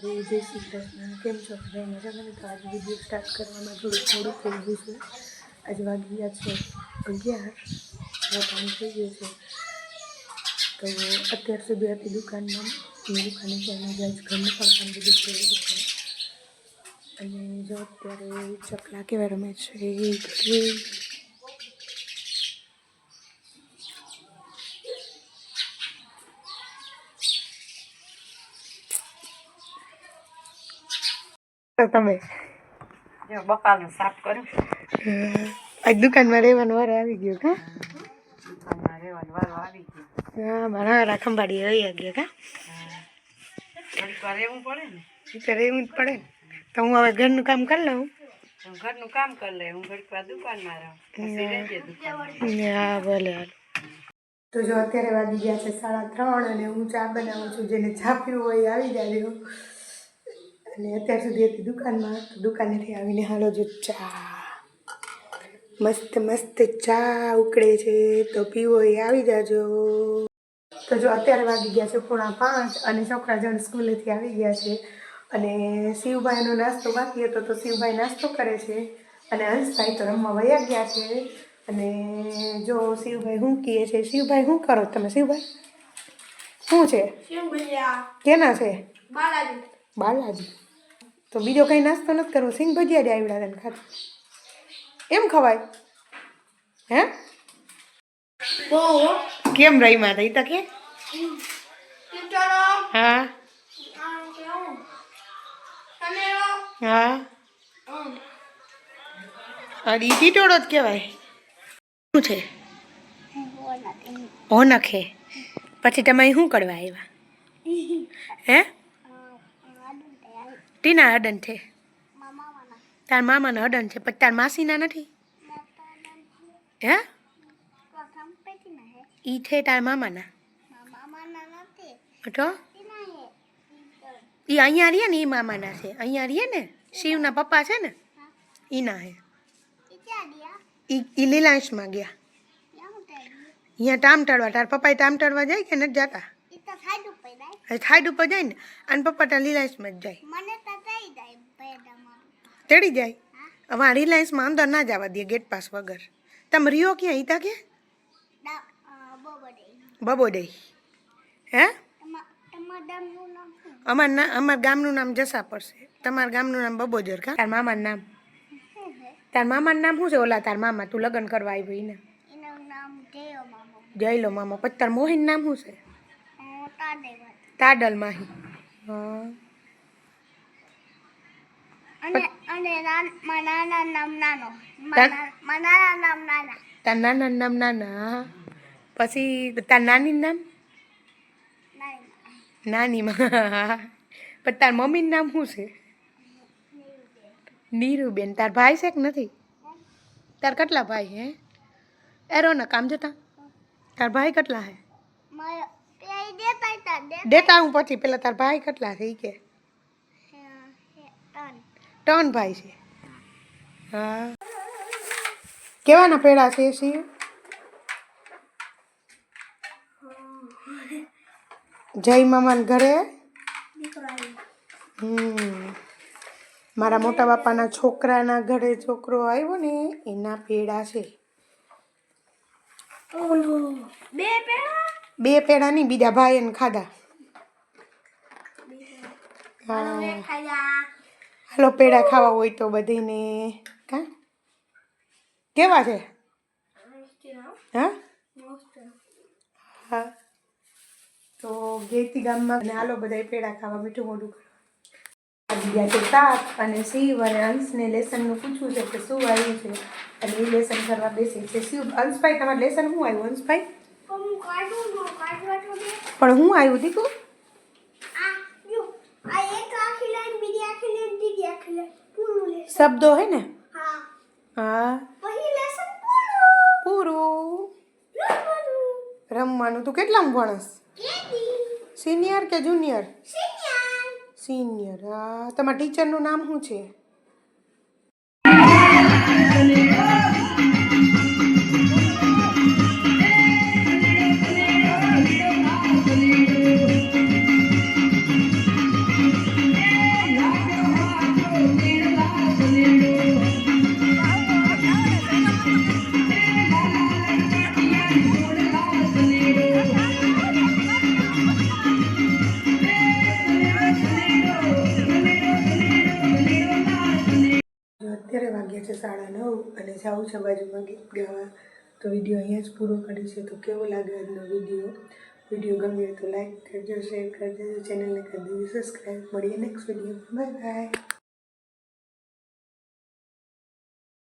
કેમ છો? બધા મજામાં? તો આજે વીડિયો સ્ટાર્ટ કરવામાં થોડું થોડું થઈ ગયું છે. આજે વાગી ગયા છે અગિયાર. કામ થઈ ગયું છે. તો અત્યાર સુધી હતી દુકાનમાં મેં દુકાને જઈને જાય આજ ઘરનું પણ કામ બધું થઈ છે. અને જો અત્યારે ચકલા કેવા રમે છે ઘરે તમે બકાલું સાફ કર્યું. આજ દુકાનમાં રહેવાનું વાર આવી ગયો કા? દુકાનમાં રહેવાનું વારો આવી ગયો. હા મારા ખંભાળી આવી ગયા કા? રહેવું પડે ને. તો રહેવું જ પડે ને. તો હું હવે ઘરનું કામ કરી લઉં? હું ઘરનું કામ કરી લે હું ઘડીક વાર દુકાનમાં રહું. હા. ભલે હાલો તો જો અત્યારે વાગી ગયા છે સાડા ત્રણ અને હું ચા બનાવું છું જેને ચા પીવું હોય આવી જાય અને અત્યાર સુધી હતી દુકાનમાં તો દુકાનેથી આવીને હાલો જો ચા. મસ્ત મસ્ત ચા ઉકળે છે તો પીવો એ આવી જાજો. તો જો અત્યારે વાગી ગયા છે પોણા પાંચ અને છોકરા જણ સ્કૂલેથી આવી ગયા છે. અને શિવભાઈનો નાસ્તો બાકી હતો તો શિવભાઈ નાસ્તો કરે છે. અને હંસભાઈ તો રમવા વયા ગયા છે. અને જો શિવભાઈ શું કહે છે શિવભાઈ શું કરો તમે શિવભાઈ? શું છે? કેના છે? બાલાજી. તો બીજો કંઈ નાસ્તો નથી કરવો, સિંગ ભજીયા જ આવડા તને ખાતું. એમ ખવાય? હે? કેમ રહી માં થઈ તકે હા. હા. અરે ટીટોળો જ કહેવાય. શું છે? ઓ પછી તમે શું કરવા આવ્યા? હે? ટીના હડન છે. તાર મામાના હડન છે પછી તાર માસીના નથી. હે? ઈ છે તાર મામાના. તો ઈ અહીંયા રહીએ ને ઈ મામાના છે. અહીંયા રહીએ ને? શિવના પપ્પા છે ને? એના હે. ઈ ઈ લીલાંશમાં ગયા. અહીંયા ટામ ટાળવા તાર પપ્પા ટામ ટાળવા જાય કે નથી જતા? હવે ઉપર જાય. ને અને પપ્પા તાર લીલાંશમાં જ જાય. તેડી જાય. હવે રિલાયન્સમાં અંદર ના જવા દે ગેટ પાસ વગર. તમે રિયો ક્યાં? ઈતા કે બબોડે. હે? અમાર ના અમાર ગામનું નામ જસા પડશે તમારા ગામનું નામ બબોજર કા? તાર મામાનું નામ. તાર મામાનું નામ શું છે? ઓલા તાર મામા તું લગ્ન કરવા આવ્યો એને જઈ લો મામા. પછી તાર મોહિન નામ શું છે? તાડલ માહી. હા અને અને નાન- મારા નાના નામ નાનો તાર- નામ નાના. નામ નાના. પછી તાર નાની નામ? નાની માં. પણ તાર મમ્મીનું નામ શું છે? નીરુબેન. તાર ભાઈ છે કે નથી? તાર કેટલા ભાઈ હે? એરો ના કામ જતા. તાર ભાઈ કેટલા હે? દેતા હું પછી પેલા તાર ભાઈ કેટલા છે કે ત્રણ ભાઈ છે. હા. કેવાના પેડા છે શિવ જય મામાને ઘરે? હમ. મારા મોટા બાપાના છોકરાના ઘરે છોકરો આવ્યો ને એના પેડા છે. બે પેડા? નહીં બીજા ભાઈ એને ખાધા હા હાલો પેડા ખાવા હોય તો બધીને. કા? કેવા છે? હા? હા. તો ગેતી ગામમાં અને હાલો બધા પેડા ખાવા મીઠું મોઢું કરવા આવી ગયા છે તાપ અને શિવ અને અંશને લેસનનું પૂછવું છે કે શું આવ્યું છે? અને એ લેસન કરવા બેસે છે શિવ. અંશભાઈ તમારે લેસન શું આવ્યું અંશભાઈ પણ હું આવ્યું દીકુ? શબ્દો હે ને? હા. પૂરું. રમવાનું. તું કેટલામાં ભણસ સિનિયર કે જુનિયર સિનિયર સિનિયર હા. તમારા ટીચરનું નામ શું છે? છે સાડા નવ અને જાઉં છે બાજુમાં ગીત ગાવા. તો વીડિયો અહીંયા જ પૂરો કરી છે. તો કેવો લાગે આજનો વીડિયો? વીડિયો ગમ્યો તો લાઈક કરજો શેર કરજો, ચેનલને કરી દેજો સબસ્ક્રાઈબ મળીએ નેક્સ્ટ વીડિયો બાય બાય